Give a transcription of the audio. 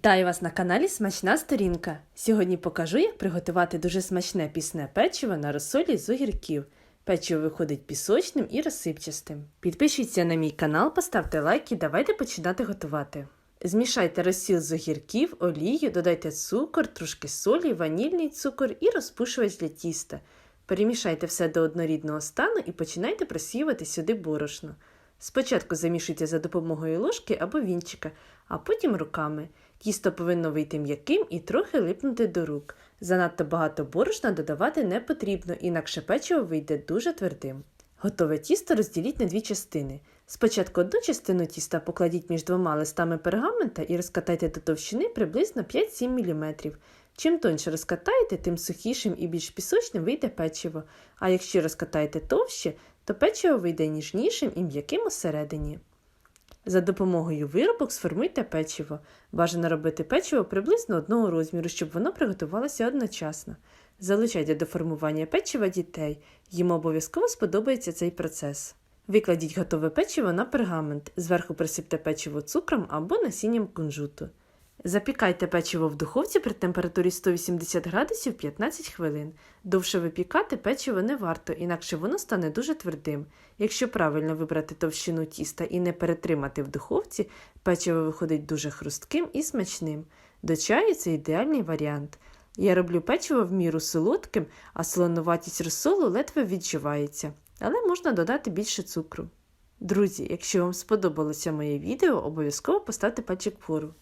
Вітаю вас на каналі Смачна Сторінка. Сьогодні покажу, як приготувати дуже смачне пісне печиво на розсолі з огірків. Печиво виходить пісочним і розсипчастим. Підпишіться на мій канал, поставте лайк і давайте починати готувати. Змішайте розсіл з огірків, олію, додайте цукор, трошки солі, ванільний цукор і розпушувач для тіста. Перемішайте все до однорідного стану і починайте просіювати сюди борошно. Спочатку замішуйте за допомогою ложки або вінчика, а потім руками. Тісто повинно вийти м'яким і трохи липнути до рук. Занадто багато борошна додавати не потрібно, інакше печиво вийде дуже твердим. Готове тісто розділіть на дві частини. Спочатку одну частину тіста покладіть між двома листами пергамента і розкатайте до товщини приблизно 5-7 мм. Чим тоньше розкатаєте, тим сухішим і більш пісочним вийде печиво, а якщо розкатаєте товще, то печиво вийде ніжнішим і м'яким усередині. За допомогою виробок сформуйте печиво. Бажано робити печиво приблизно одного розміру, щоб воно приготувалося одночасно. Залучайте до формування печива дітей, їм обов'язково сподобається цей процес. Викладіть готове печиво на пергамент, зверху присипте печиво цукром або насінням кунжуту. Запікайте печиво в духовці при температурі 180 градусів 15 хвилин. Довше випікати печиво не варто, інакше воно стане дуже твердим. Якщо правильно вибрати товщину тіста і не перетримати в духовці, печиво виходить дуже хрустким і смачним. До чаю це ідеальний варіант. Я роблю печиво в міру солодким, а солонуватість розсолу ледве відчувається, але можна додати більше цукру. Друзі, якщо вам сподобалося моє відео, обов'язково поставте пальчик вгору.